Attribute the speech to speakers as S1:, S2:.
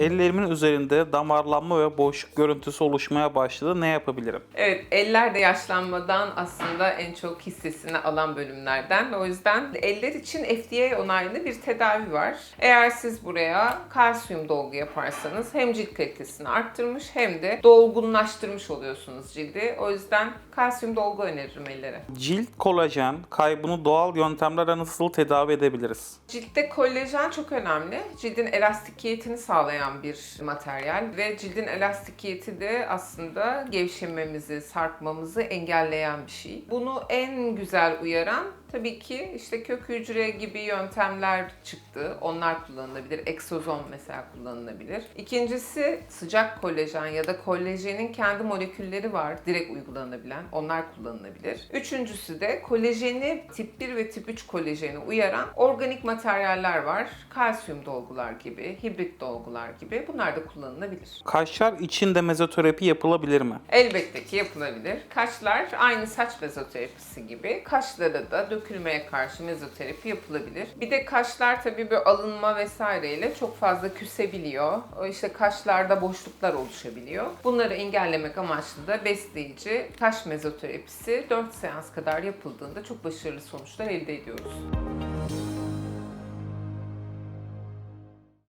S1: ellerimin üzerinde damarlanma ve boşluk görüntüsü oluşmaya başladı. Ne yapabilirim?
S2: Evet, eller de yaşlanmadan aslında en çok hissesini alan bölümlerden. O yüzden eller için FDA onaylı bir tedavi var. Eğer siz buraya kalsiyum dolgu yaparsanız hem cilt kalitesini arttırmış hem de dolgunlaştırmış oluyorsunuz cildi. O yüzden kalsiyum dolgu öneririm ellere.
S1: Cilt kolajen kaybını doğal yöntemlerle nasıl tedavi edebiliriz?
S2: Ciltte kolajen çok önemli. Cildin elastikiyetini sağlayan bir materyal ve cildin elastikiyeti de aslında gevşememizi, sarkmamızı engelleyen bir şey. Bunu en güzel uyaran tabii ki işte kök hücre gibi yöntemler çıktı. Onlar kullanılabilir. Eksozom mesela kullanılabilir. İkincisi sıcak kolajen ya da kolajenin kendi molekülleri var. Direkt uygulanabilen. Onlar kullanılabilir. Üçüncüsü de kolajeni tip 1 ve tip 3 kolajeni uyaran organik materyaller var. Kalsiyum dolgular gibi, hibrit dolgular gibi. Bunlar da kullanılabilir.
S1: Kaşlar için de mezoterapi yapılabilir mi?
S2: Elbette ki yapılabilir. Kaşlar aynı saç mezoterapisi gibi kaşlara da dökülmeye karşı mezoterapi yapılabilir. Bir de kaşlar tabii bir alınma vesaireyle çok fazla küsebiliyor. İşte kaşlarda boşluklar oluşabiliyor. Bunları engellemek amaçlı da besleyici kaş mezoterapisi 4 seans kadar yapıldığında çok başarılı sonuçlar elde ediyoruz.